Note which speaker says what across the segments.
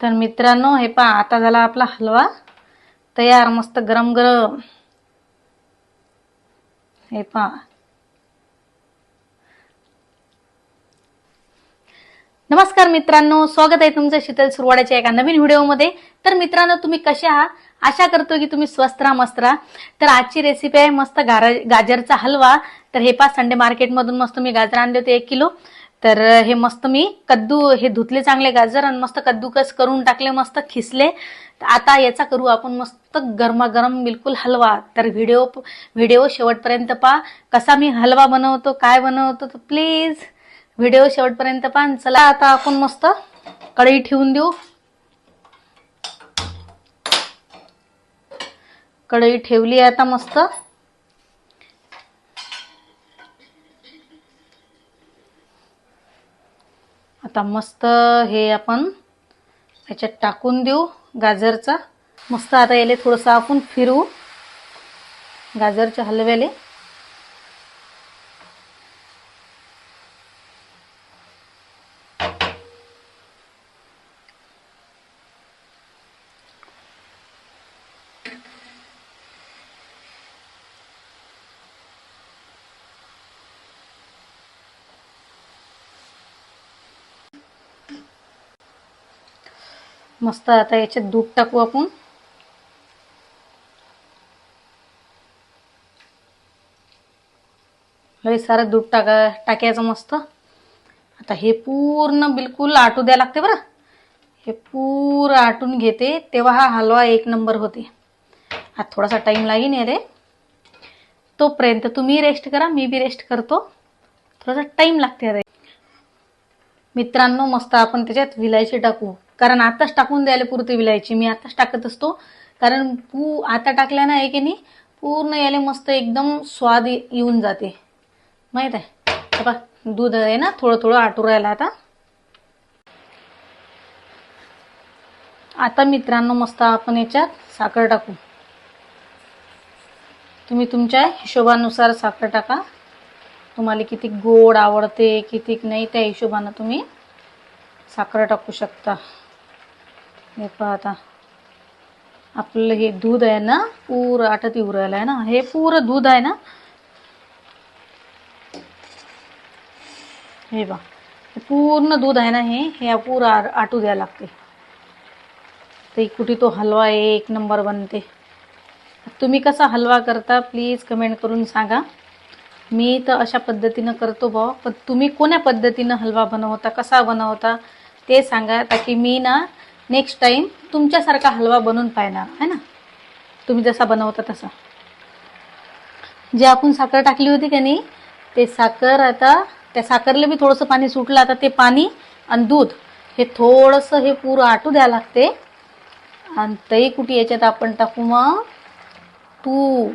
Speaker 1: तर मित्रांनो हे पहा आता झाला आपला हलवा. तयार मस्त गरम गरम. हे पहा. नमस्कार मित्रांनो स्वागत आहे तुमचं शीतल सुरवाड्याच्या एका नवीन व्हिडिओमध्ये. तर मित्रांनो तुम्ही कसे आहात? आशा करतो की तुम्ही स्वस्त राहा मस्त राहा तर आजची रेसिपी आहे मस्त गाजरचा हलवा. तर हे पा संडे मार्केटमधून मस्त मी गाजर आणले होते एक किलो. तर हे मस्त मी कद्दू हे धुतले चांगले गाजर आणि मस्त कद्दूकस करून टाकले मस्त खिसले. आता याचा करू आपण मस्त गरमागरम बिलकुल हलवा. तर व्हिडिओ व्हिडिओ शेवटपर्यंत पहा. कसा मी हलवा बनवतो काय बनवतो तर प्लीज व्हिडिओ शेवटपर्यंत पहा चला आता आपण मस्त कढई ठेवून देऊ. कढई ठेवली आहे आता मस्त. आता मस्त हे आपण याच्यात टाकून देऊ गाजरचा. मस्त आता याले थोडंसं आपण फिरवू. गाजरच्या हलव्याले. मस्त आता याच्यात दूध टाकू आपण. लय सारं दूध टाका टाकायचं मस्त. आता हे पूर्ण बिलकुल आटू द्या लागते बरं. हे पूर्ण आटून घेते तेव्हा हा हलवा एक नंबर होते. आता थोडासा टाईम लागेल अरे तोपर्यंत तुम्ही रेस्ट करा मी बी रेस्ट करतो. थोडासा टाईम लागते अरे मित्रांनो मस्त आपण त्याच्यात विलायची टाकू. कारण आताच टाकून द्यायला पुरते विलायची. मी आताच टाकत असतो. कारण पू आता टाकल्यानं आहे की नाही पूर्ण याला मस्त एकदम स्वाद येऊन जाते. माहीत आहे? हे दूध आहे ना थोडं थोडं आटू राहिलं आता. आता मित्रांनो मस्त आपण याच्यात साखर टाकू. तुम्ही तुमच्या हिशोबानुसार साखर टाका. तुम्हाला किती गोड आवडते किती नाही त्या हिशोबानं तुम्ही साखर टाकू शकता. हे पहा आता. आपलं हे दूध आहे ना पूर आटत येऊ राहिलं आहे ना. हे पुरं दूध आहे ना. हे बा पूर्ण दूध आहे ना हे हे पूर आटू द्यायला लागते. ते कुठे तो हलवा एक नंबर बनते. तुम्ही कसा हलवा करता प्लीज कमेंट करून सांगा. मी तर अशा पद्धतीनं करतो बा पण तुम्ही कोण्या पद्धतीनं हलवा बनवता कसा बनवता ते सांगा. ताकी मी ना नेक्स्ट टाईम तुमच्यासारखा हलवा बनवून पाहणार है ना? तुम्ही जसा बनवता तसा. जे आपण साखर टाकली होती का नाही ते साखर आता त्या साखरला बी थोडंसं पाणी सुटलं आता ते पाणी आणि दूध हे थोडंसं हे पुरं आटू द्या लागते. आणि तई कुठे याच्यात आपण टाकू मग तूप.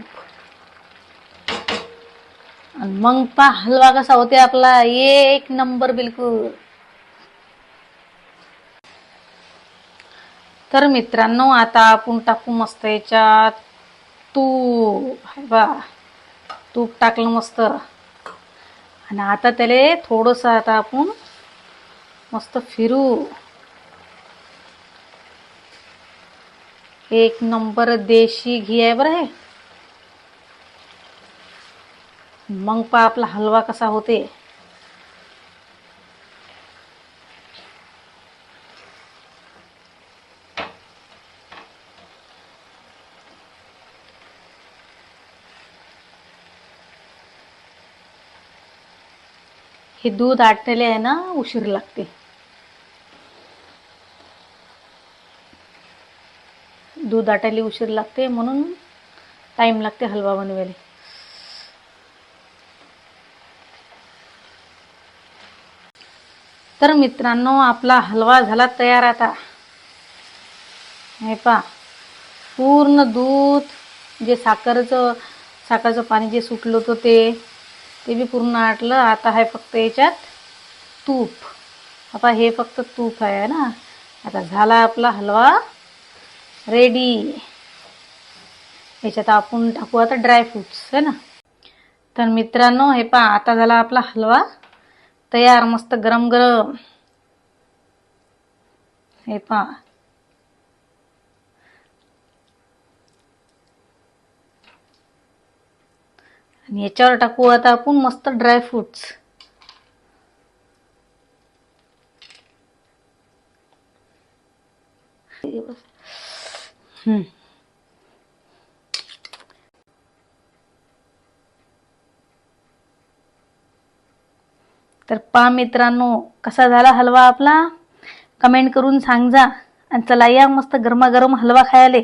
Speaker 1: आणि मग पा हलवा कसा होते आपला. एक नंबर बिलकुल. तर मित्रांनो आता आपण टाकू मस्त याच्यात तूप. हाय बा तूप टाकलं मस्त. आणि आता त्याला थोडंसं आता आपण मस्त फिरू. एक नंबर देशी घी आहे बरं हे. मग पा आपला हलवा कसा होते. हे दूध आटलेले आहे ना उशीर लागते. दूध आटायला उशीर लागते म्हणून टाईम लागते हलवा बनवायला. तर मित्रांनो आपला हलवा झाला तयार आता. हे पा पूर्ण दूध जे साखरचं साखरचं पाणी जे सुटलं होतं ते ते बी पूर्ण आटलं. आता आहे फक्त याच्यात तूप. आता हे फक्त तूप आहे ना. आता झाला आपला हलवा. रेडी याच्यात आपण टाकू आता ड्रायफ्रुट्स है ना? तर मित्रांनो हे पहा आता झाला आपला हलवा. तयार मस्त गरम गरम हे पहा. आणि याच्यावर टाकू आता आपण मस्त ड्रायफ्रुट्स तर पा मित्रांनो कसा झाला हलवा आपला? कमेंट करून सांग जा आणि चला या मस्त गरमागरम हलवा खायले.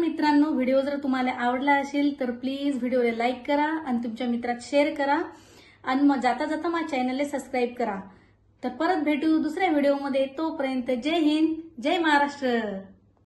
Speaker 1: मित्रांनो व्हिडिओ जर तुम्हाला आवडला असेल तर प्लीज व्हिडिओला लाईक करा आणि तुमच्या मित्रात शेअर करा. आणि मग जाता जाता माझ्या चॅनलला सबस्क्राईब करा. तर परत भेटू दुसऱ्या व्हिडिओमध्ये. तोपर्यंत जय हिंद जय महाराष्ट्र.